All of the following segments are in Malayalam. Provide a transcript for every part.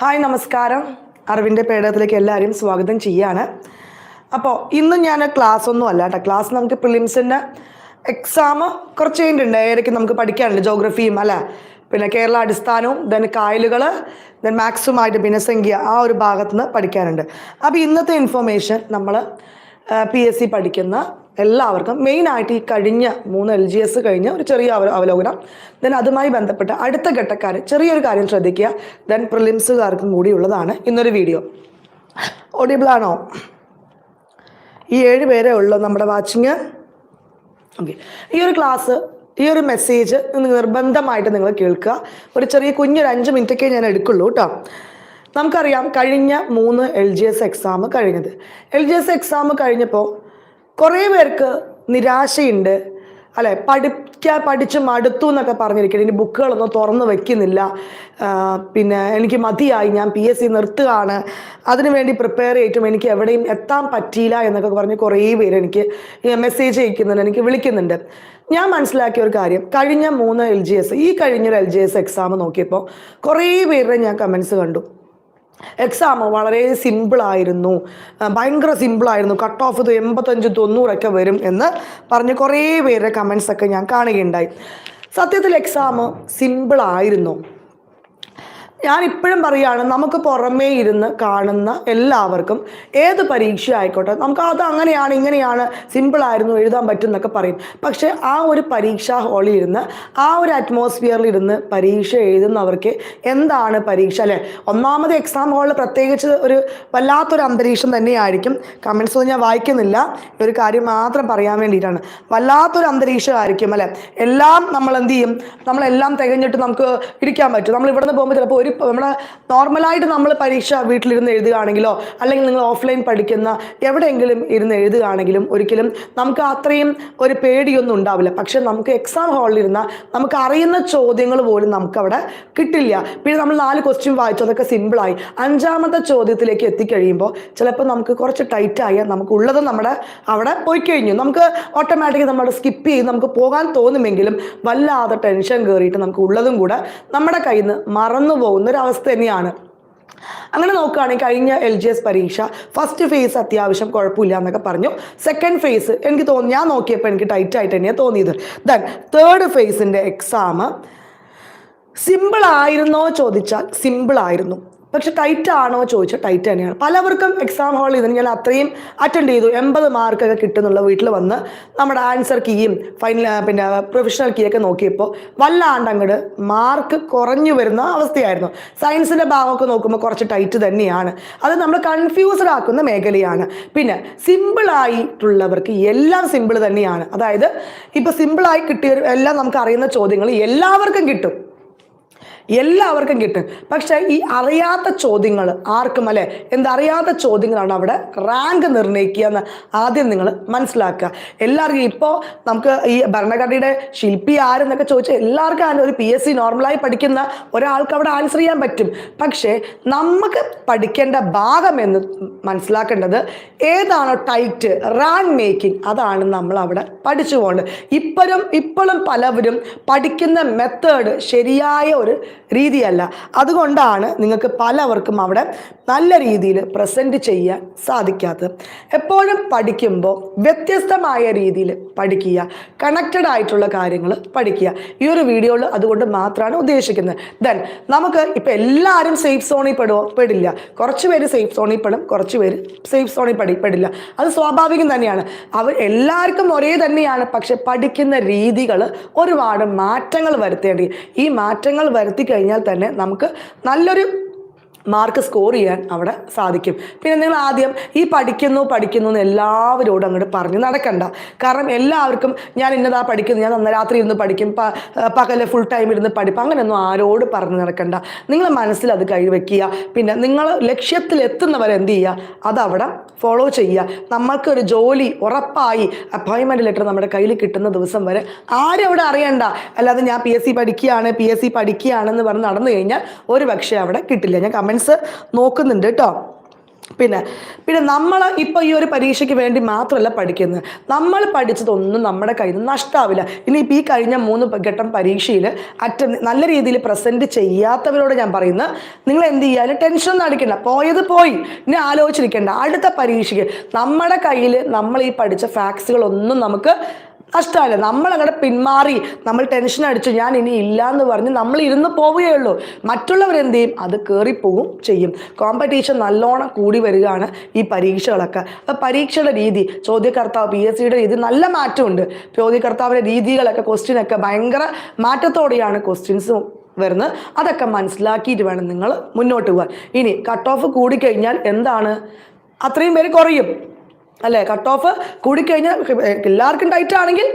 ഹായ് നമസ്കാരം. അറിവിന്റെ പേടകത്തിലേക്ക് എല്ലാവരെയും സ്വാഗതം ചെയ്യാണ്. അപ്പോൾ ഇന്ന് ഞാൻ ക്ലാസ് ഒന്നും അല്ല കേട്ടോ. ക്ലാസ് നമുക്ക് പ്രിലിംസിന്റെ എക്സാം കുറച്ച് കഴിഞ്ഞിട്ടുണ്ട്. ഏതൊക്കെ നമുക്ക് പഠിക്കാനുണ്ട്? ജോഗ്രഫിയും അല്ല? പിന്നെ കേരള അടിസ്ഥാനവും ദെൻ കായലുകൾ ദെൻ മാക്സുമായിട്ട് ഭിന്നസംഖ്യ ആ ഒരു ഭാഗത്ത് നിന്ന് പഠിക്കാനുണ്ട്. അപ്പോൾ ഇന്നത്തെ ഇൻഫോർമേഷൻ നമ്മൾ പി എസ് സി പഠിക്കുന്ന എല്ലാവർക്കും മെയിനായിട്ട് ഈ കഴിഞ്ഞ മൂന്ന് എൽ ജി എസ് കഴിഞ്ഞ ഒരു ചെറിയ അവ- അവലോകനം. ദെൻ അതുമായി ബന്ധപ്പെട്ട അടുത്ത ഘട്ടക്കാർ ചെറിയൊരു കാര്യം ശ്രദ്ധിക്കുക. ദെൻ പ്രിലിംസുകാർക്കും കൂടിയുള്ളതാണ് ഇന്നൊരു വീഡിയോ ഓഡിയബിളാണോ ഈ ഏഴ് പേരെ ഉള്ളൂ നമ്മുടെ വാച്ചിങ്. ഓക്കെ ഈ ഒരു ക്ലാസ് ഈ ഒരു മെസ്സേജ് നിർബന്ധമായിട്ട് നിങ്ങൾ കേൾക്കുക. ഒരു ചെറിയ കുഞ്ഞൊരു അഞ്ച് മിനിറ്റൊക്കെ ഞാൻ എടുക്കുള്ളൂ കേട്ടോ നമുക്കറിയാം കഴിഞ്ഞ മൂന്ന് എൽ ജി എസ് എക്സാം കഴിഞ്ഞത്. എൽ ജി എസ് എക്സാം കഴിഞ്ഞപ്പോൾ കുറേ പേർക്ക് നിരാശയുണ്ട്. അല്ലെ? പഠിക്കാൻ പഠിച്ച് മടുത്തു എന്നൊക്കെ പറഞ്ഞിരിക്കണം. ഇനി ബുക്കുകളൊന്നും തുറന്ന് വെക്കുന്നില്ല. പിന്നെ എനിക്ക് മതിയായി. ഞാൻ പി എസ് സി നിർത്തുകയാണ്. അതിനുവേണ്ടി പ്രിപ്പയർ ചെയ്തിട്ടും എനിക്ക് എവിടെയും എത്താൻ പറ്റിയില്ല എന്നൊക്കെ പറഞ്ഞ് കുറേ പേര് എനിക്ക് മെസ്സേജ് അയക്കുന്നുണ്ട് എനിക്ക് വിളിക്കുന്നുണ്ട്. ഞാൻ മനസ്സിലാക്കിയ ഒരു കാര്യം. കഴിഞ്ഞ മൂന്ന് എൽ ജി എസ് ഈ കഴിഞ്ഞൊരു എൽ ജി എസ് എക്സാം നോക്കിയപ്പോൾ കുറേ പേരുടെ ഞാൻ കമൻസ് കണ്ടു. എക്സാം വളരെ സിമ്പിളായിരുന്നു ഭയങ്കര സിമ്പിളായിരുന്നു കട്ട് ഓഫ് എൺപത്തഞ്ച് തൊണ്ണൂറൊക്കെ വരും എന്ന് പറഞ്ഞ് കുറേ പേരുടെ കമൻസൊക്കെ ഞാൻ കാണുകയുണ്ടായി. സത്യത്തിൽ എക്സാം സിമ്പിളായിരുന്നു ഞാൻ ഇപ്പോഴും പറയുകയാണ് നമുക്ക് പുറമേ ഇരുന്ന് കാണുന്ന എല്ലാവർക്കും ഏത് പരീക്ഷ ആയിക്കോട്ടെ നമുക്ക് അത് അങ്ങനെയാണ് ഇങ്ങനെയാണ് സിമ്പിളായിരുന്നു എഴുതാൻ പറ്റും എന്നൊക്കെ പറയും. പക്ഷേ ആ ഒരു പരീക്ഷാ ഹാളിൽ ഇരുന്ന് ആ ഒരു അറ്റ്മോസ്ഫിയറിൽ ഇരുന്ന് പരീക്ഷ എഴുതുന്നവർക്ക് എന്താണ് പരീക്ഷ അല്ലേ? ഒന്നാമത് എക്സാം ഹാളിൽ പ്രത്യേകിച്ച് ഒരു വല്ലാത്തൊരു അന്തരീക്ഷം തന്നെയായിരിക്കും. കമൻസ് ഒന്നും ഞാൻ വായിക്കുന്നില്ല. ഒരു കാര്യം മാത്രം പറയാൻ വേണ്ടിയിട്ടാണ്. വല്ലാത്തൊരു അന്തരീക്ഷമായിരിക്കും അല്ലേ? എല്ലാം നമ്മൾ എന്ത് ചെയ്യും? നമ്മളെല്ലാം തികഞ്ഞിട്ട് നമുക്ക് ഇരിക്കാൻ പറ്റും. നമ്മൾ ഇവിടെ നിന്ന് പോകുമ്പോൾ ചിലപ്പോൾ ഒരു നമ്മുടെ നോർമലായിട്ട് നമ്മൾ പരീക്ഷ വീട്ടിലിരുന്ന് എഴുതുകയാണെങ്കിലോ അല്ലെങ്കിൽ നിങ്ങൾ ഓഫ്ലൈൻ പഠിക്കുന്ന എവിടെയെങ്കിലും ഇരുന്ന് എഴുതുകയാണെങ്കിലും ഒരിക്കലും നമുക്ക് അത്രയും ഒരു പേടിയൊന്നും ഉണ്ടാവില്ല. പക്ഷെ നമുക്ക് എക്സാം ഹാളിലിരുന്ന നമുക്ക് അറിയുന്ന ചോദ്യങ്ങൾ പോലും നമുക്കവിടെ കിട്ടില്ല. പിന്നെ നമ്മൾ നാല് ക്വസ്റ്റ്യൻ വായിച്ചു അതൊക്കെ സിമ്പിളായി അഞ്ചാമത്തെ ചോദ്യത്തിലേക്ക് എത്തിക്കഴിയുമ്പോൾ ചിലപ്പോൾ നമുക്ക് കുറച്ച് ടൈറ്റ് നമുക്കുള്ളത് നമുക്ക് നമ്മുടെ അവിടെ പോയി കഴിഞ്ഞു. നമുക്ക് ഓട്ടോമാറ്റിക്കലി നമ്മുടെ സ്കിപ്പ് ചെയ്ത് നമുക്ക് പോകാൻ തോന്നുമെങ്കിലും വല്ലാതെ ടെൻഷൻ കയറിയിട്ട് നമുക്ക് ഉള്ളതും കൂടെ നമ്മുടെ കയ്യിൽ നിന്ന് മറന്നു അവസ്ഥ തന്നെയാണ്. അങ്ങനെ നോക്കുകയാണെങ്കിൽ കഴിഞ്ഞ എൽ ജി എസ് പരീക്ഷ ഫസ്റ്റ് ഫേസ് അത്യാവശ്യം കുഴപ്പമില്ല എന്നൊക്കെ പറഞ്ഞു. സെക്കൻഡ് ഫേസ് എനിക്ക് തോന്നി ഞാൻ നോക്കിയപ്പോൾ എനിക്ക് ടൈറ്റ് ആയിട്ട് തന്നെയാണ് തോന്നിയത്. ദെൻ തേർഡ് ഫേസിന്റെ എക്സാം സിമ്പിൾ ആയിരുന്നോ ചോദിച്ചാൽ സിമ്പിൾ ആയിരുന്നു. പക്ഷെ ടൈറ്റ് ആണോ ചോദിച്ചാൽ ടൈറ്റ് തന്നെയാണ്. പലവർക്കും എക്സാം ഹാളിൽ ഇതിന് ഞാൻ അത്രയും അറ്റൻഡ് ചെയ്തു. എൺപത് മാർക്കൊക്കെ കിട്ടുന്നുള്ള വീട്ടിൽ വന്ന് നമ്മുടെ ആൻസർ കീയും ഫൈനൽ പിന്നെ പ്രൊഫഷണൽ കീയൊക്കെ നോക്കിയപ്പോൾ വല്ലാണ്ട് അങ്ങോട്ട് മാർക്ക് കുറഞ്ഞു വരുന്ന അവസ്ഥയായിരുന്നു. സയൻസിന്റെ ഭാഗമൊക്കെ നോക്കുമ്പോൾ കുറച്ച് ടൈറ്റ് തന്നെയാണ്. അത് നമ്മൾ കൺഫ്യൂസ്ഡ് ആക്കുന്ന മേഖലയാണ്. പിന്നെ സിമ്പിളായിട്ടുള്ളവർക്ക് എല്ലാം സിമ്പിൾ തന്നെയാണ്. അതായത് ഇപ്പോൾ സിമ്പിളായി കിട്ടിയ എല്ലാം നമുക്ക് അറിയുന്ന ചോദ്യങ്ങൾ എല്ലാവർക്കും കിട്ടും. എല്ലാവർക്കും കിട്ടും. പക്ഷെ ഈ അറിയാത്ത ചോദ്യങ്ങൾ ആർക്കും അല്ലെ? എന്തറിയാത്ത ചോദ്യങ്ങളാണ് അവിടെ റാങ്ക് നിർണയിക്കുക എന്ന് ആദ്യം നിങ്ങൾ മനസ്സിലാക്കുക. എല്ലാവർക്കും ഇപ്പോൾ നമുക്ക് ഈ ഭരണഘടനയുടെ ശില്പി ആരെന്നൊക്കെ ചോദിച്ചാൽ എല്ലാവർക്കും അതിന് ഒരു പി എസ് സി നോർമലായി പഠിക്കുന്ന ഒരാൾക്ക് അവിടെ ആൻസർ ചെയ്യാൻ പറ്റും. പക്ഷേ നമുക്ക് പഠിക്കേണ്ട ഭാഗം എന്ന് മനസ്സിലാക്കേണ്ടത് ഏതാണോ ടൈറ്റ് റാങ്ക് മേക്കിംഗ് അതാണ് നമ്മൾ അവിടെ പഠിച്ചു പോകേണ്ടത്. ഇപ്പോഴും ഇപ്പോഴും പലവരും പഠിക്കുന്ന മെത്തേഡ് ശരിയായ ഒരു രീതിയല്ല. അതുകൊണ്ടാണ് നിങ്ങൾക്ക് പലവർക്കും അവിടെ നല്ല രീതിയിൽ പ്രസന്റ് ചെയ്യാൻ സാധിക്കാത്തത്. എപ്പോഴും പഠിക്കുമ്പോൾ വ്യത്യസ്തമായ രീതിയിൽ പഠിക്കുക കണക്റ്റഡ് ആയിട്ടുള്ള കാര്യങ്ങൾ പഠിക്കുക. ഈ ഒരു വീഡിയോയിൽ അതുകൊണ്ട് മാത്രമാണ് ഉദ്ദേശിക്കുന്നത്. ദെൻ നമുക്ക് ഇപ്പോൾ എല്ലാവരും സേഫ് സോണിൽ പെടുവോ? പെടില്ല. കുറച്ച് പേര് സേഫ് സോണിൽ പെടും കുറച്ച് പേര് സേഫ് സോണിൽ പഠി പെടില്ല. അത് സ്വാഭാവികം തന്നെയാണ്. അവർ എല്ലാവർക്കും ഒരേ തന്നെയാണ്. പക്ഷെ പഠിക്കുന്ന രീതികൾ ഒരുപാട് മാറ്റങ്ങൾ വരുത്തേണ്ടി ഈ മാറ്റങ്ങൾ വരുത്തി കഴിഞ്ഞാൽ തന്നെ നമുക്ക് നല്ലൊരു മാർക്ക് സ്കോർ ചെയ്യാൻ അവിടെ സാധിക്കും. പിന്നെ നിങ്ങൾ ആദ്യം ഈ പഠിക്കുന്നു പഠിക്കുന്നു എന്ന് എല്ലാവരോടും അങ്ങോട്ട് പറഞ്ഞ് നടക്കണ്ട. കാരണം എല്ലാവർക്കും ഞാൻ ഇന്നതാ പഠിക്കുന്നു ഞാൻ അന്ന് രാത്രി ഇരുന്ന് പഠിക്കും പകലെ ഫുൾ ടൈം ഇരുന്ന് പഠിപ്പം അങ്ങനെയൊന്നും ആരോട് പറഞ്ഞ് നടക്കണ്ട. നിങ്ങൾ മനസ്സിൽ അത് കൈവയ്ക്കുക പിന്നെ നിങ്ങൾ ലക്ഷ്യത്തിൽ എത്തുന്നവരെ എന്ത് ചെയ്യുക? അതവിടെ ഫോളോ ചെയ്യുക. നമ്മൾക്കൊരു ജോലി ഉറപ്പായി അപ്പോയിൻമെന്റ് ലെറ്റർ നമ്മുടെ കയ്യിൽ കിട്ടുന്ന ദിവസം വരെ ആരും അവിടെ അറിയണ്ട. അല്ലാതെ ഞാൻ പി എസ് സി പഠിക്കുകയാണ് പി എസ് സി പഠിക്കുകയാണെന്ന് പറഞ്ഞ് നടന്നു കഴിഞ്ഞാൽ ഒരു പക്ഷേ അവിടെ കിട്ടില്ല. ഞാൻ കമൻസ് നോക്കുന്നുണ്ട് കേട്ടോ പിന്നെ പിന്നെ നമ്മൾ ഇപ്പോൾ ഈ ഒരു പരീക്ഷയ്ക്ക് വേണ്ടി മാത്രമല്ല പഠിക്കുന്നത്. നമ്മൾ പഠിച്ചതൊന്നും നമ്മുടെ കയ്യിൽ നിന്ന് നഷ്ടാവില്ല. ഇനിയിപ്പോൾ ഈ കഴിഞ്ഞ മൂന്ന് ഘട്ടം പരീക്ഷയിൽ അറ്റ നല്ല രീതിയിൽ പ്രസന്റ് ചെയ്യാത്തവരോട് ഞാൻ പറയുന്നത് നിങ്ങൾ എന്ത് ചെയ്യാനും ടെൻഷൻ ഒന്നും അടിക്കണ്ട. പോയത് പോയി. ഇനി ആലോചിച്ചിരിക്കേണ്ട. അടുത്ത പരീക്ഷയ്ക്ക് നമ്മുടെ കയ്യിൽ നമ്മൾ ഈ പഠിച്ച ഫാക്സുകളൊന്നും നമുക്ക് നഷ്ടമല്ല നമ്മൾ പിന്മാറി നമ്മൾ ടെൻഷൻ അടിച്ചു ഞാൻ ഇനി ഇല്ല എന്ന് പറഞ്ഞ് നമ്മൾ ഇരുന്ന് പോവുകയേ ഉള്ളൂ മറ്റുള്ളവർ എന്ത് ചെയ്യും? അത് കയറിപ്പോവും ചെയ്യും. കോമ്പറ്റീഷൻ നല്ലോണം കൂടി വരികയാണ് ഈ പരീക്ഷകളൊക്കെ. അപ്പോൾ പരീക്ഷയുടെ രീതി ചോദ്യകർത്താവ് പി എസ് സിയുടെ രീതി നല്ല മാറ്റമുണ്ട്. ചോദ്യകർത്താവിന്റെ രീതികളൊക്കെ ക്വസ്റ്റ്യനൊക്കെ ഭയങ്കര മാറ്റത്തോടെയാണ് ക്വസ്റ്റ്യൻസ് വരുന്നത്. അതൊക്കെ മനസ്സിലാക്കിയിട്ട് വേണം നിങ്ങൾ മുന്നോട്ട് പോകാൻ ഇനി കട്ട് ഓഫ് കൂടിക്കഴിഞ്ഞാൽ എന്താണ്? അത്രയും പേര് കുറയും. അല്ലേ? കട്ട് ഓഫ് കൂടിക്കഴിഞ്ഞാൽ എല്ലാവർക്കും ടൈറ്റ് ആണെങ്കിൽ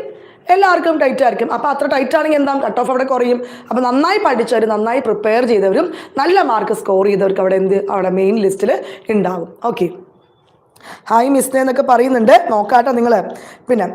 എല്ലാവർക്കും ടൈറ്റ് ആയിരിക്കും. അപ്പോൾ അത്ര ടൈറ്റ് ആണെങ്കിൽ എന്താ കട്ട് ഓഫ് അവിടെ കുറയും. അപ്പോൾ നന്നായി പഠിച്ചവർ നന്നായി പ്രിപ്പയർ ചെയ്തവരും നല്ല മാർക്ക് സ്കോർ ചെയ്തവർക്ക് അവിടെ എന്ത്? അവിടെ മെയിൻ ലിസ്റ്റിൽ ഉണ്ടാകും ഓക്കെ ഹായ് മിസ്നെ എന്നൊക്കെ പറയുന്നുണ്ട്. നോക്കാട്ടോ നിങ്ങൾ പിന്നെ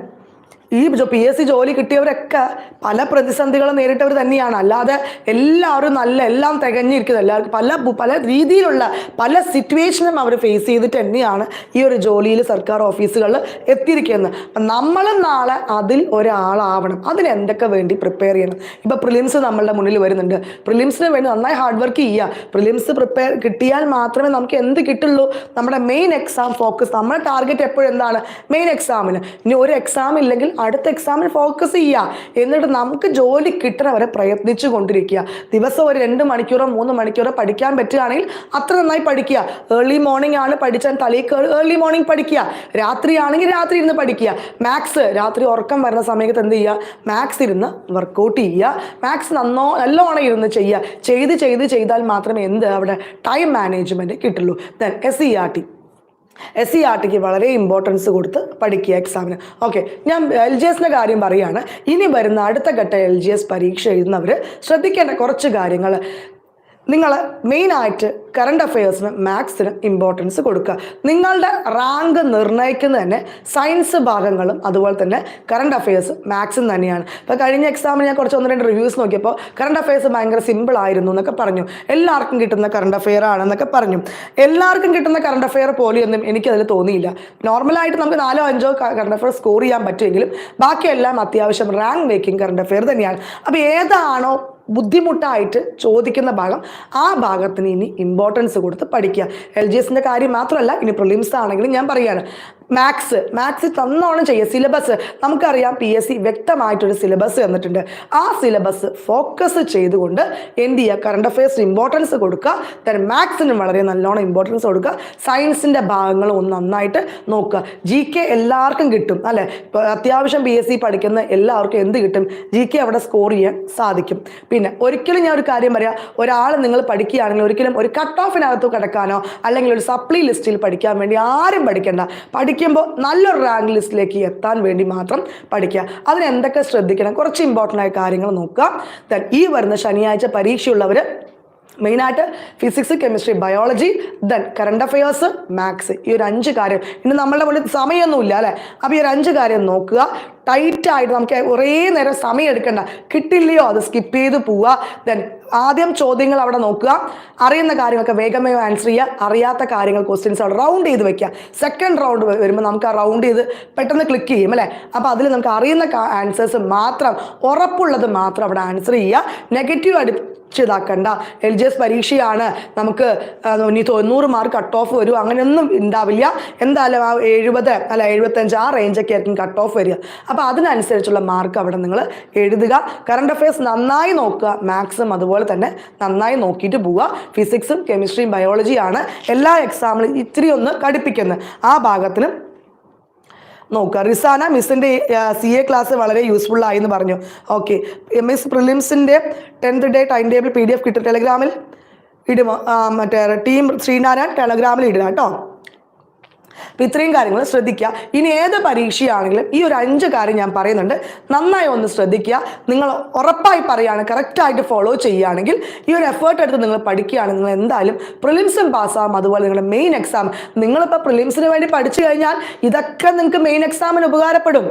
ഈ പി എസ് സി ജോലി കിട്ടിയവരൊക്കെ പല പ്രതിസന്ധികളും നേരിട്ടവർ തന്നെയാണ്. അല്ലാതെ എല്ലാവരും നല്ല എല്ലാം തികഞ്ഞിരിക്കുന്നത് എല്ലാവർക്കും പല പല രീതിയിലുള്ള പല സിറ്റുവേഷനും അവർ ഫേസ് ചെയ്തിട്ട് തന്നെയാണ് ഈ ഒരു ജോലിയിൽ സർക്കാർ ഓഫീസുകളിൽ എത്തിയിരിക്കുന്നത്. അപ്പം നമ്മളും നാളെ അതിൽ ഒരാളാവണം. അതിന് എന്തൊക്കെ വേണ്ടി പ്രിപ്പയർ ചെയ്യണം? ഇപ്പം പ്രിലിംസ് നമ്മളുടെ മുന്നിൽ വരുന്നുണ്ട്. പ്രിലിംസിന് വേണ്ടി നന്നായി ഹാർഡ് വർക്ക് ചെയ്യുക. പ്രിലിംസ് പ്രിപ്പയർ കിട്ടിയാൽ മാത്രമേ നമുക്ക് എന്ത് കിട്ടുള്ളൂ? നമ്മുടെ മെയിൻ എക്സാം ഫോക്കസ് നമ്മുടെ ടാർഗറ്റ് എപ്പോഴും എന്താണ് മെയിൻ എക്സാമിന് ഇനി ഒരു എക്സാം ഇല്ലെങ്കിൽ അടുത്ത എക്സാമിന് ഫോക്കസ് ചെയ്യുക എന്നിട്ട് നമുക്ക് ജോലി കിട്ടണവരെ പ്രയത്നിച്ചു കൊണ്ടിരിക്കുക. ദിവസം ഒരു രണ്ട് മണിക്കൂറോ മൂന്ന് മണിക്കൂറോ പഠിക്കാൻ പറ്റുകയാണെങ്കിൽ അത്ര നന്നായി പഠിക്കുക. ഏർലി മോർണിംഗ് ആണ് പഠിച്ചാൽ തലേക്ക് ഏർലി മോർണിംഗ് പഠിക്കുക. രാത്രി ആണെങ്കിൽ രാത്രി ഇരുന്ന് പഠിക്കുക. മാത്സ് രാത്രി ഉറക്കം വരുന്ന സമയത്ത് എന്ത് ചെയ്യുക? മാത്സ് ഇരുന്ന് വർക്കൗട്ട് ചെയ്യുക. മാത്സ് നന്നോ നല്ലോണം ഇരുന്ന് ചെയ്യുക. ചെയ്ത് ചെയ്ത് ചെയ്താൽ മാത്രമേ എന്ത് അവിടെ ടൈം മാനേജ്മെന്റ് കിട്ടുള്ളൂ. Then S C R T S C R tick വളരെ ഇമ്പോർട്ടൻസ് കൊടുത്ത് പഠിക്കുക എക്സാമിന് ഓക്കെ ഞാൻ എൽ ജി എസിന്റെ കാര്യം പറയുകയാണ് ഇനി വരുന്ന അടുത്ത ഘട്ട എൽ ജി എസ് പരീക്ഷ എഴുതുന്നവർ ശ്രദ്ധിക്കേണ്ട കുറച്ച് കാര്യങ്ങൾ നിങ്ങൾ മെയിനായിട്ട് കറണ്ട് അഫയേഴ്സിന് മാത്സിന് ഇമ്പോർട്ടൻസ് കൊടുക്കുക. നിങ്ങളുടെ റാങ്ക് നിർണയിക്കുന്ന തന്നെ സയൻസ് ഭാഗങ്ങളും അതുപോലെ തന്നെ കറണ്ട് അഫയേഴ്സ് മാത്സും തന്നെയാണ്. ഇപ്പോൾ കഴിഞ്ഞ എക്സാമിന് ഞാൻ കുറച്ച് ഒന്ന് രണ്ട് റിവ്യൂസ് നോക്കിയപ്പോൾ കറണ്ട് അഫയേഴ്സ് ഭയങ്കര സിമ്പിൾ ആയിരുന്നു എന്നൊക്കെ പറഞ്ഞു. എല്ലാവർക്കും കിട്ടുന്ന കറണ്ട് അഫെയർ ആണെന്നൊക്കെ പറഞ്ഞു. എല്ലാവർക്കും കിട്ടുന്ന കറണ്ട് അഫെയർ പോലെയൊന്നും എനിക്കതിൽ തോന്നിയില്ല. നോർമലായിട്ട് നമുക്ക് നാലോ അഞ്ചോ കറണ്ട് അഫെയർ സ്കോർ ചെയ്യാൻ പറ്റുമെങ്കിലും ബാക്കിയെല്ലാം അത്യാവശ്യം റാങ്ക് മേക്കിംഗ് കറണ്ട് അഫെയർ തന്നെയാണ്. അപ്പോൾ ഏതാണോ ബുദ്ധിമുട്ടായിട്ട് ചോദിക്കുന്ന ഭാഗം ആ ഭാഗത്തിന് ഇനി ഇമ്പോർട്ടൻസ് കൊടുത്ത് പഠിക്കുക. എൽ ജി എസിന്റെ കാര്യം മാത്രമല്ല ഇനി പ്രിലിംസ് ആണെങ്കിലും ഞാൻ പറയുകയാണ് മാത്സ് മാത്സ് തന്നോണം ചെയ്യുക. സിലബസ് നമുക്കറിയാം പി എസ് സി വ്യക്തമായിട്ടൊരു സിലബസ് തന്നിട്ടുണ്ട് ആ സിലബസ് ഫോക്കസ് ചെയ്തുകൊണ്ട് എന്ത് ചെയ്യുക? കറണ്ട് അഫയേഴ്സിന് ഇമ്പോർട്ടൻസ് കൊടുക്കുക. ദെൻ മാത്സിനും വളരെ നല്ലോണം ഇമ്പോർട്ടൻസ് കൊടുക്കുക. സയൻസിന്റെ ഭാഗങ്ങൾ ഒന്ന് നന്നായിട്ട് നോക്കുക. ജി കെ എല്ലാവർക്കും കിട്ടും അല്ലേ? ഇപ്പോൾ അത്യാവശ്യം പി എസ് സി പഠിക്കുന്ന എല്ലാവർക്കും എന്ത് കിട്ടും? ജി കെ അവിടെ സ്കോർ ചെയ്യാൻ സാധിക്കും. പിന്നെ ഒരിക്കലും ഞാൻ ഒരു കാര്യം പറയാം. ഒരാൾ നിങ്ങൾ പഠിക്കുകയാണെങ്കിൽ ഒരിക്കലും ഒരു കട്ട് ഓഫിനകത്ത് കിടക്കാനോ അല്ലെങ്കിൽ ഒരു സപ്ലി ലിസ്റ്റിൽ പഠിക്കാൻ വേണ്ടി ആരും പഠിക്കണ്ട. പഠിക്കുമ്പോൾ നല്ലൊരു റാങ്ക് ലിസ്റ്റിലേക്ക് എത്താൻ വേണ്ടി മാത്രം പഠിക്കുക. അതിന് എന്തൊക്കെ ശ്രദ്ധിക്കണം? കുറച്ച് ഇമ്പോർട്ടന്റ് ആയ കാര്യങ്ങൾ നോക്കുക. ദൻ ഈ വരുന്ന ശനിയാഴ്ച പരീക്ഷയുള്ളവർ മെയിനായിട്ട് physics chemistry biology then current affairs maths ഈ ഒരു അഞ്ച് കാര്യം. ഇന്ന് നമ്മളുടെ മുന്നിൽ സമയമൊന്നുമില്ല അല്ലേ? അപ്പോൾ ഈ ഒരു അഞ്ച് കാര്യം നോക്കുക. ടൈറ്റായിട്ട് നമുക്ക് കുറേ നേരം സമയം എടുക്കണ്ട. കിട്ടില്ലയോ അത് സ്കിപ്പ് ചെയ്ത് പോവുക. ദെൻ ആദ്യം ചോദ്യങ്ങൾ അവിടെ നോക്കുക. അറിയുന്ന കാര്യങ്ങളൊക്കെ വേഗമേ വേഗം ആൻസർ ചെയ്യുക. അറിയാത്ത കാര്യങ്ങൾ ക്വസ്റ്റ്യൻസ് അവിടെ റൗണ്ട് ചെയ്ത് വെക്കുക. സെക്കൻഡ് റൗണ്ട് വരുമ്പോൾ നമുക്ക് ആ റൗണ്ട് ചെയ്ത് പെട്ടെന്ന് ക്ലിക്ക് ചെയ്യും അല്ലേ? അപ്പോൾ അതിൽ നമുക്ക് അറിയുന്ന ആൻസേഴ്സ് മാത്രം ഉറപ്പുള്ളത് മാത്രം അവിടെ ആൻസർ ചെയ്യുക. നെഗറ്റീവ് അടി ഇതാക്കണ്ട. എൽ ജി എസ് പരീക്ഷയാണ്. നമുക്ക് ഇനി തൊണ്ണൂറ് മാർക്ക് കട്ട് ഓഫ് വരും. അങ്ങനെയൊന്നും ഉണ്ടാവില്ല. എന്തായാലും ആ എഴുപത് അല്ല എഴുപത്തഞ്ച് ആ റേഞ്ചൊക്കെ ആയിരിക്കും കട്ട് ഓഫ് വരിക. അപ്പോൾ അതിനനുസരിച്ചുള്ള മാർക്ക് അവിടെ നിങ്ങൾ എഴുതുക. കറണ്ട് അഫയേഴ്സ് നന്നായി നോക്കുക. മാത്സും അതുപോലെ തന്നെ നന്നായി നോക്കിയിട്ട് പോവുക. ഫിസിക്സും കെമിസ്ട്രിയും ബയോളജിയാണ് എല്ലാ എക്സാമിലും ഇത്തിരി ഒന്ന് കടുപ്പിക്കുന്നത്. ആ ഭാഗത്തിനും നോക്കുക. റിസാന മിസ്സിന്റെ സി എ ക്ലാസ് വളരെ യൂസ്ഫുൾ ആയി എന്ന് പറഞ്ഞു. Okay miss പ്രിലിംസിന്റെ tenth day time table P D F കിട്ടും. ടെലഗ്രാമിൽ ഇടുമോ? മറ്റേ ടീം ശ്രീനാരായൺ ടെലഗ്രാമിൽ ഇടുക കേട്ടോ. അപ്പം ഇത്രയും കാര്യങ്ങൾ ശ്രദ്ധിക്കുക. ഇനി ഏത് പരീക്ഷയാണെങ്കിലും ഈ ഒരു അഞ്ച് കാര്യം ഞാൻ പറയുന്നുണ്ട്. നന്നായി ഒന്ന് ശ്രദ്ധിക്കുക. നിങ്ങൾ ഉറപ്പായി പറയുകയാണ് കറക്റ്റായിട്ട് ഫോളോ ചെയ്യുകയാണെങ്കിൽ ഈ ഒരു എഫേർട്ട് എടുത്ത് നിങ്ങൾ പഠിക്കുകയാണെങ്കിൽ നിങ്ങൾ എന്തായാലും പ്രിലിംസും പാസ്സാകും അതുപോലെ നിങ്ങളുടെ മെയിൻ എക്സാം നിങ്ങളിപ്പോൾ പ്രിലിംസിന് വേണ്ടി പഠിച്ചു കഴിഞ്ഞാൽ ഇതൊക്കെ നിങ്ങൾക്ക് മെയിൻ എക്സാമിന് ഉപകാരപ്പെടും.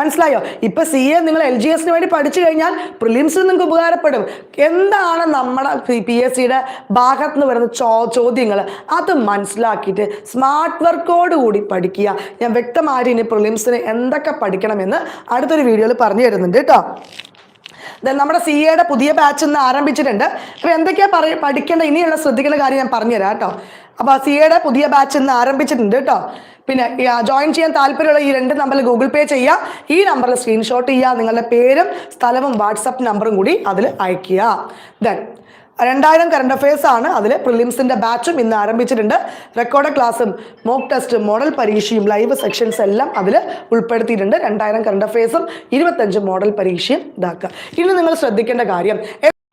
മനസ്സിലായോ? ഇപ്പൊ സി എ നിങ്ങൾ എൽ ജി എസിന് വേണ്ടി പഠിച്ചു കഴിഞ്ഞാൽ പ്രിലിംസിൽ നിങ്ങൾക്ക് ഉപകാരപ്പെടും. എന്താണ് നമ്മുടെ പി എസ് സിയുടെ ഭാഗത്ത് നിന്ന് വരുന്ന ചോ ചോദ്യങ്ങൾ അത് മനസ്സിലാക്കിയിട്ട് സ്മാർട്ട് വർക്കോട് കൂടി പഠിക്കുക. ഞാൻ വ്യക്തമായിട്ട് ഇനി പ്രിലിംസിന് എന്തൊക്കെ പഠിക്കണമെന്ന് അടുത്തൊരു വീഡിയോയിൽ പറഞ്ഞു തരുന്നുണ്ട് കേട്ടോ ദെൻ നമ്മുടെ സി എയുടെ പുതിയ ബാച്ച് ഇന്ന് ആരംഭിച്ചിട്ടുണ്ട്. അപ്പോൾ എന്തൊക്കെയാ പറയ പഠിക്കേണ്ട ഇനിയുള്ള ശ്രദ്ധിക്കേണ്ട കാര്യം ഞാൻ പറഞ്ഞുതരാം കേട്ടോ അപ്പോൾ സി എയുടെ പുതിയ ബാച്ച് ഇന്ന് ആരംഭിച്ചിട്ടുണ്ട് കേട്ടോ പിന്നെ ജോയിൻ ചെയ്യാൻ താല്പര്യമുള്ള ഈ രണ്ട് നമ്പറിൽ ഗൂഗിൾ പേ ചെയ്യുക. ഈ നമ്പറിൽ സ്ക്രീൻഷോട്ട് ചെയ്യുക. നിങ്ങളുടെ പേരും സ്ഥലവും വാട്സപ്പ് നമ്പറും കൂടി അതിൽ അയക്കുക ദെൻ രണ്ടായിരം കറണ്ട് അഫയേഴ്സ് ആണ് അതിൽ പ്രിലിംസിന്റെ ബാച്ചും ഇന്ന് ആരംഭിച്ചിട്ടുണ്ട്. റെക്കോർഡ് ക്ലാസ്സും മോക്ക് ടെസ്റ്റും മോഡൽ പരീക്ഷയും ലൈവ് സെക്ഷൻസ് എല്ലാം അതിൽ ഉൾപ്പെടുത്തിയിട്ടുണ്ട്. രണ്ടായിരം കറണ്ട് അഫയേഴ്സും ഇരുപത്തഞ്ച് മോഡൽ പരീക്ഷയും ഇതാക്കുക. ഇനി നിങ്ങൾ ശ്രദ്ധിക്കേണ്ട കാര്യം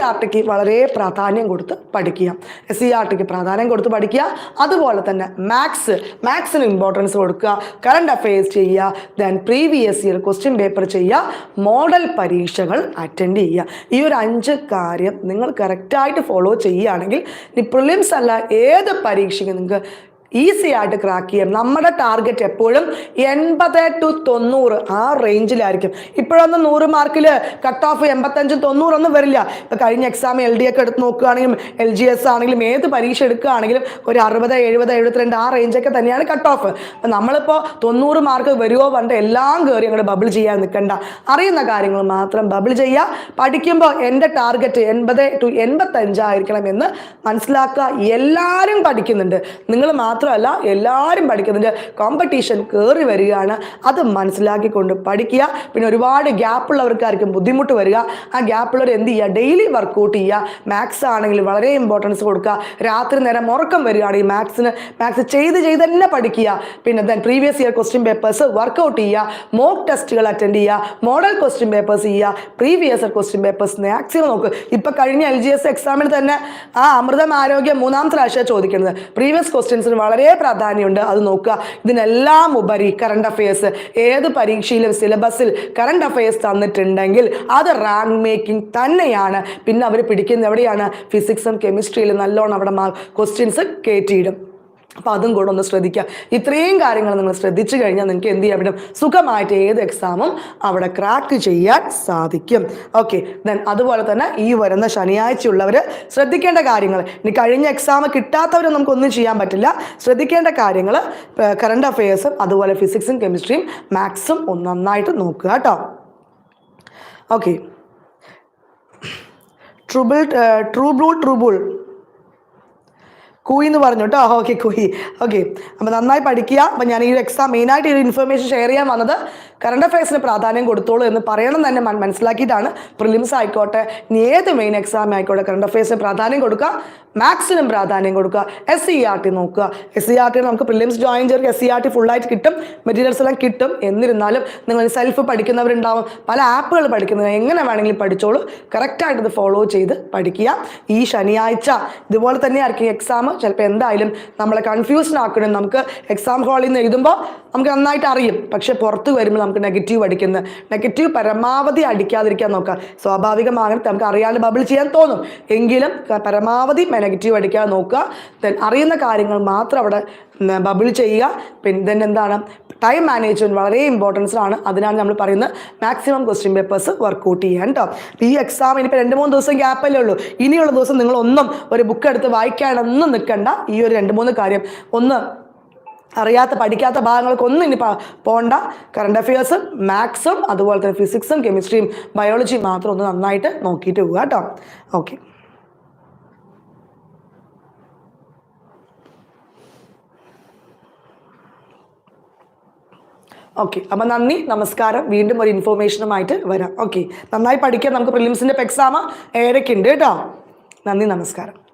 ആർ ടിക്ക് വളരെ പ്രാധാന്യം കൊടുത്ത് പഠിക്കുക. എസ് സി ആർ ടിക്ക് പ്രാധാന്യം കൊടുത്ത് പഠിക്കുക. അതുപോലെ തന്നെ മാത്സ് മാത്സിന് ഇമ്പോർട്ടൻസ് കൊടുക്കുക. കറണ്ട് അഫയേഴ്സ് ചെയ്യുക. Then previous year question paper ചെയ്യുക. മോഡൽ പരീക്ഷകൾ അറ്റൻഡ് ചെയ്യുക. ഈ ഒരു അഞ്ച് കാര്യം നിങ്ങൾ കറക്റ്റായിട്ട് ഫോളോ ചെയ്യുകയാണെങ്കിൽ ഇനി പ്രിലിംസ് അല്ല ഏത് പരീക്ഷയ്ക്ക് നിങ്ങൾക്ക് ഈസി ആയിട്ട് ക്രാക്ക് ചെയ്യാം. നമ്മുടെ ടാർഗറ്റ് എപ്പോഴും എൺപത് ടു തൊണ്ണൂറ് ആ റേഞ്ചിലായിരിക്കും ഇപ്പോഴൊന്നും നൂറ് മാർക്കിൽ കട്ട് ഓഫ് എൺപത്തഞ്ചും തൊണ്ണൂറൊന്നും വരില്ല. ഇപ്പം കഴിഞ്ഞ എക്സാം എൽ ഡി ഒക്കെ എടുത്ത് നോക്കുകയാണെങ്കിലും എൽ ജി എസ് ആണെങ്കിലും ഏത് പരീക്ഷ എടുക്കുകയാണെങ്കിലും ഒരു അറുപത് എഴുപത് എഴുപത്തിരണ്ട് ആ റേഞ്ചൊക്കെ തന്നെയാണ് കട്ട് ഓഫ് അപ്പം നമ്മളിപ്പോൾ തൊണ്ണൂറ് മാർക്ക് വരുമോ പണ്ട് എല്ലാം കയറി അങ്ങോട്ട് ബബിൾ ചെയ്യാൻ നിൽക്കണ്ട അറിയുന്ന കാര്യങ്ങൾ മാത്രം ബബിൾ ചെയ്യുക. പഠിക്കുമ്പോൾ എന്റെ ടാർഗറ്റ് എൺപത് ടു എൺപത്തഞ്ചായിരിക്കണം എന്ന് മനസ്സിലാക്കുക. എല്ലാവരും പഠിക്കുന്നുണ്ട്. നിങ്ങൾ മാത്രമല്ല എല്ലാവരും പഠിക്കുന്നുണ്ട് കോമ്പറ്റീഷൻ കയറി വരികയാണ്. അത് മനസ്സിലാക്കിക്കൊണ്ട് പഠിക്കുക. പിന്നെ ഒരുപാട് ഗ്യാപ്പുള്ളവർക്കായിരിക്കും ബുദ്ധിമുട്ട് വരിക. ആ ഗ്യാപ്പുള്ളവർ എന്ത് ചെയ്യുക? ഡെയിലി വർക്കൗട്ട് ചെയ്യുക. മാത്സ് ആണെങ്കിൽ വളരെ ഇമ്പോർട്ടൻസ് കൊടുക്കുക. രാത്രി നേരം ഉറക്കം വരികയാണ് ഈ മാത്സിന് മാത്സ് ചെയ്ത് ചെയ്ത് തന്നെ പഠിക്കുക. പിന്നെ then previous year question papers work out ചെയ്യുക. മോക്ക് ടെസ്റ്റുകൾ അറ്റൻഡ് ചെയ്യുക. മോഡൽ ക്വസ്റ്റ്യൻ പേപ്പേഴ്സ് ചെയ്യുക. Previous year question papers maximum നോക്ക്. ഇപ്പം കഴിഞ്ഞ എൽ ജി എസ് എക്സാമിന് തന്നെ ആ അമൃതം ആരോഗ്യം മൂന്നാമത്തെ പ്രാവശ്യമാണ് ചോദിക്കുന്നത്. പ്രീവിയസ് ക്വസ്റ്റ്യൻസിന് വളരെ പ്രാധാന്യമുണ്ട്. അത് നോക്കുക. ഇതിനെല്ലാം ഉപരി കറണ്ട് അഫയേഴ്സ് ഏത് പരീക്ഷയിലും സിലബസിൽ കറണ്ട് അഫയേഴ്സ് തന്നിട്ടുണ്ടെങ്കിൽ അത് റാങ്ക് മേക്കിംഗ് തന്നെയാണ്. പിന്നെ അവർ പിടിക്കുന്ന എവിടെയാണ്? ഫിസിക്സും കെമിസ്ട്രിയിലും നല്ലോണം അവിടെ ക്വസ്റ്റ്യൻസ് കയറ്റിയിടും അപ്പോൾ അതും കൂടെ ഒന്ന് ശ്രദ്ധിക്കുക. ഇത്രയും കാര്യങ്ങൾ നിങ്ങൾ ശ്രദ്ധിച്ചു കഴിഞ്ഞാൽ നിങ്ങൾക്ക് എന്ത് ചെയ്യാൻ പറ്റും? സുഖമായിട്ട് ഏത് എക്സാമും അവിടെ ക്രാക്ക് ചെയ്യാൻ സാധിക്കും. ഓക്കെ ദെൻ അതുപോലെ തന്നെ ഈ വരുന്ന ശനിയാഴ്ചയുള്ളവർ ശ്രദ്ധിക്കേണ്ട കാര്യങ്ങൾ. ഇനി കഴിഞ്ഞ എക്സാം കിട്ടാത്തവരും നമുക്കൊന്നും ചെയ്യാൻ പറ്റില്ല. ശ്രദ്ധിക്കേണ്ട കാര്യങ്ങൾ കറണ്ട് അഫയേഴ്സും അതുപോലെ ഫിസിക്സും കെമിസ്ട്രിയും മാത്സും ഒന്ന് നന്നായിട്ട് നോക്കുക കേട്ടോ. ഓക്കെ ട്രൂബിൾ ട്രൂബ്ലൂ ട്രൂബിൾ കൂയി എന്ന് പറഞ്ഞു കേട്ടോ ഓക്കെ കൂയി. ഓക്കെ അപ്പോൾ നന്നായി പഠിക്കുക. അപ്പം ഞാൻ ഈ ഒരു എക്സാം മെയിനായിട്ട് ഈ ഒരു ഇൻഫർമേഷൻ ഷെയർ ചെയ്യാൻ വന്നത് കറണ്ട് അഫയേഴ്സിന് പ്രാധാന്യം കൊടുത്തോളൂ എന്ന് പറയണം തന്നെ മനസ്സിലാക്കിയിട്ടാണ് പ്രിലിംസ് ആയിക്കോട്ടെ ഏത് മെയിൻ എക്സാം ആയിക്കോട്ടെ കറണ്ട് അഫയേഴ്സിന് പ്രാധാന്യം കൊടുക്കുക? മാത്സിനും പ്രാധാന്യം കൊടുക്കുക. എസ് സി ആർ ടി നോക്കുക. എസ് സി ആർ ടി നമുക്ക് പ്രിലിംസ് ജോയിൻ ചെയ്ത് എസ് സി ആർ ടി ഫുള്ളായിട്ട് കിട്ടും. മെറ്റീരിയൽസ് എല്ലാം കിട്ടും. എന്നിരുന്നാലും നിങ്ങൾ സെൽഫ് പഠിക്കുന്നവരുണ്ടാവും. പല ആപ്പുകൾ പഠിക്കുന്നത് എങ്ങനെ വേണമെങ്കിലും പഠിച്ചോളൂ. കറക്റ്റായിട്ട് ഇത് ഫോളോ ചെയ്ത് പഠിക്കുക. ഈ ശനിയാഴ്ച ഇതുപോലെ തന്നെ ആയിരിക്കും എക്സാം ചിലപ്പോൾ എന്തായാലും നമ്മളെ കൺഫ്യൂഷൻ ആക്കണം നമുക്ക് എക്സാം ഹാളിൽ നിന്ന് എഴുതുമ്പോൾ നമുക്ക് നന്നായിട്ട് അറിയും. പക്ഷെ പുറത്ത് വരുമ്പോൾ നമുക്ക് നെഗറ്റീവ് അടിക്കുന്നത് നെഗറ്റീവ് പരമാവധി അടിക്കാതിരിക്കാൻ നോക്കുക സ്വാഭാവികമാകും നമുക്ക് അറിയാതെ ബബിൾ ചെയ്യാൻ തോന്നും. എങ്കിലും പരമാവധി നെഗറ്റീവ് അടിക്കാൻ നോക്കുക. Then അറിയുന്ന കാര്യങ്ങൾ മാത്രം അവിടെ ബബിൾ ചെയ്യുക. പിന്നെ ദെൻ എന്താണ്? ടൈം മാനേജ്മെന്റ് വളരെ ഇമ്പോർട്ടൻസ് ആണ് അതിനാണ് നമ്മൾ പറയുന്നത് മാക്സിമം ക്വസ്റ്റ്യൻ പേപ്പേഴ്സ് വർക്കൗട്ട് ചെയ്യാൻ കേട്ടോ. ഈ എക്സാം ഇനിയിപ്പോൾ രണ്ട് മൂന്ന് ദിവസം ഗ്യാപ്പല്ലേ ഉള്ളൂ. ഇനിയുള്ള ദിവസം നിങ്ങളൊന്നും ഒരു ബുക്ക് എടുത്ത് വായിക്കാനൊന്നും നിൽക്കണ്ട. ഈ ഒരു രണ്ട് മൂന്ന് കാര്യം ഒന്ന് അറിയാത്ത പഠിക്കാത്ത ഭാഗങ്ങൾക്കൊന്നും ഇനി പോണ്ട. കറണ്ട് അഫയേഴ്സും മാത്സും അതുപോലെ തന്നെ ഫിസിക്സും കെമിസ്ട്രിയും ബയോളജിയും മാത്രം ഒന്ന് നന്നായിട്ട് നോക്കിയിട്ട് പോവുക കേട്ടോ. ഓക്കെ ഓക്കെ അപ്പം നന്ദി നമസ്കാരം. വീണ്ടും ഒരു ഇൻഫോർമേഷനുമായിട്ട് വരാം. ഓക്കെ നന്നായി പഠിക്കാൻ നമുക്ക് പ്രിലിംസിന്റെ എക്സാം ഏഴരയ്ക്കുണ്ട് കേട്ടോ. നന്ദി നമസ്കാരം.